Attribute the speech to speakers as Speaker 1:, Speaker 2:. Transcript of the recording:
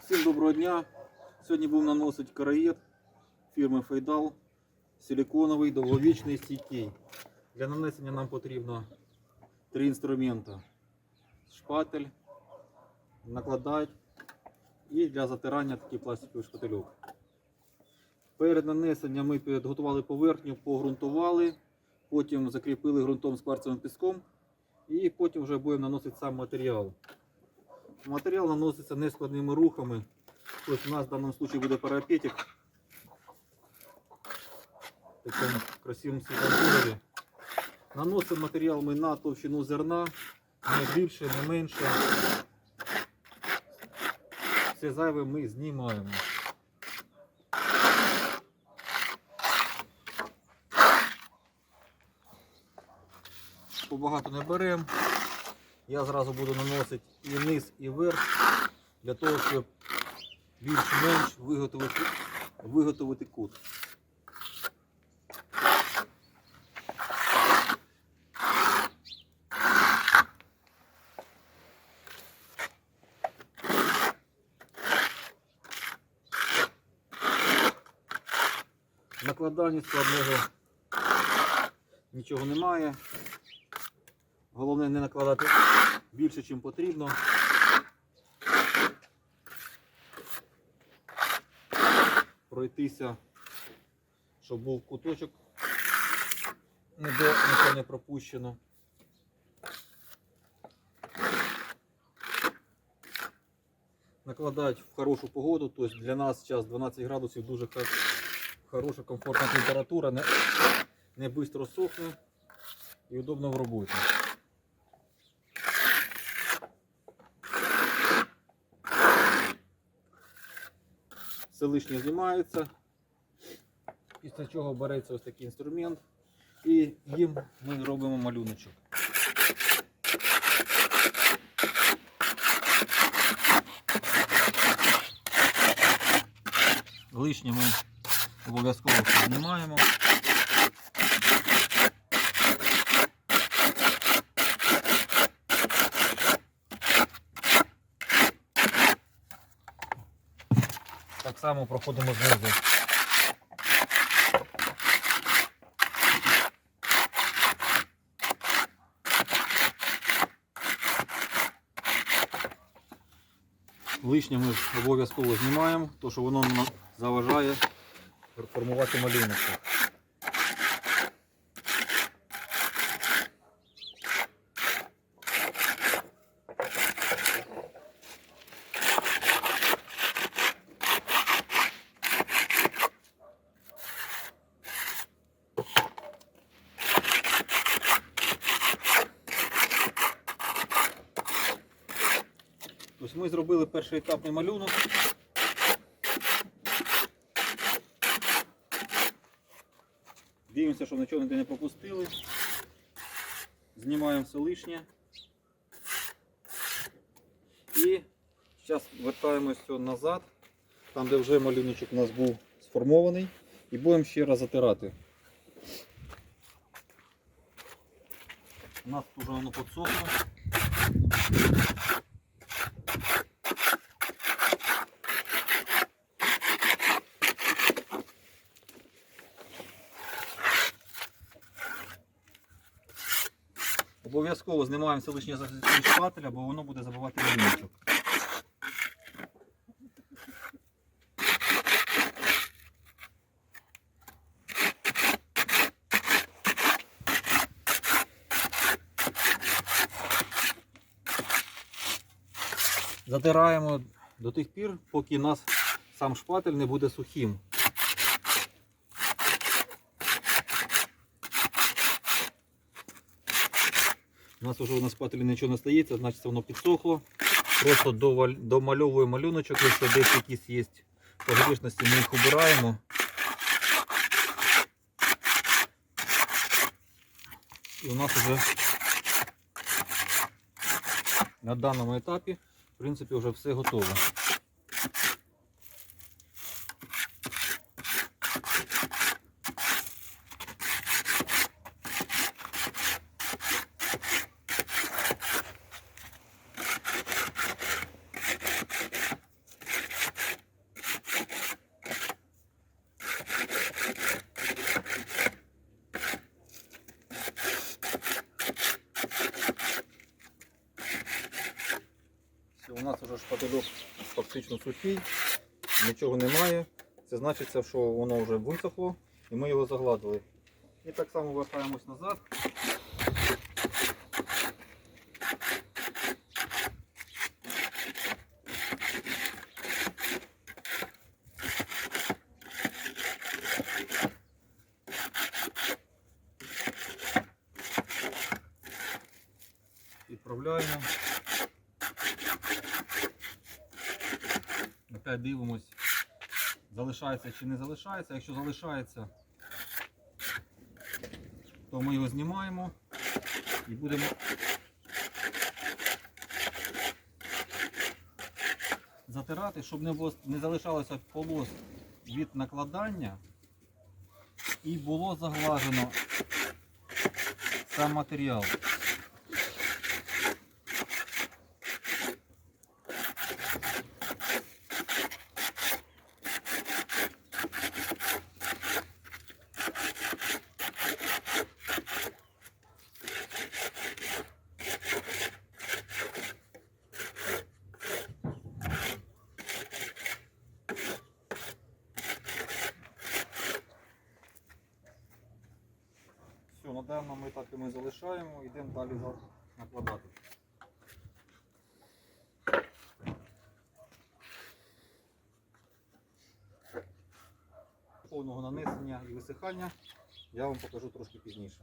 Speaker 1: Всім доброго дня. Сьогодні будемо наносити караєт фірми Фейдал. Силиконовий, довговічний, стійкий. Для нанесення нам потрібно три інструменти. Шпатель, накладач і для затирання такий пластиковий шпательок. Перед нанесенням ми підготували поверхню, погрунтували, потім закріпили ґрунтом з кварцевим піском і потім вже будемо наносити сам матеріал. Матеріал наноситься нескладними рухами. Тобто у нас в даному випадку буде парапетик. В такому красивому світлому. Наносимо матеріал ми на товщину зерна, не більше, не менше. Все зайве ми знімаємо. Побагато не беремо. Я зразу буду наносити і низ, і верх, для того, щоб більш-менш виготовити, виготовити кут. Накладання складного нічого немає. Головне не накладати більше, ніж потрібно. Пройтися, щоб був куточок, ніде нічого не пропущено. Накладати в хорошу погоду, тобто для нас зараз 12 градусів дуже хороша, комфортна температура, не, не швидко сохне і удобно в роботі. Все лишнє знімається. Після чого береться ось такий інструмент і їм ми робимо малюночок. Лишнє ми обов'язково знімаємо. Само проходимо знизу. Лишнє ми обов'язково знімаємо, тому що воно нам заважає формувати малюнок. Ми зробили перший етапний малюнок. Дивимося, щоб нічого ніде не пропустили. Знімаємо все лишнє. І зараз вертаємося назад, там де вже малюночок у нас був сформований. І будемо ще раз затирати. У нас вже воно підсохло. Обов'язково знімаємо все лишнє з шпателя, бо воно буде забивати малюночок. Затираємо до тих пір, поки нас сам шпатель не буде сухим. У нас вже на спателі нічого не стається, значить воно підсохло. Просто домальовую малюночок, якщо десь якісь є погрішності, ми їх убираємо. І у нас вже на даному етапі, в принципі, вже все готово. У нас вже шпательок фактично сухий, нічого немає. Це значить, що воно вже висохло і ми його загладили. І так само вертаємось назад. Відправляємо. Опять дивимось, залишається чи не залишається. Якщо залишається, то ми його знімаємо і будемо затирати, щоб не, було, не залишалося полос від накладання і було заглажено сам матеріал. Все, ми даному етапі ми залишаємо, йдемо далі накладати. Повного нанесення і висихання я вам покажу трошки пізніше.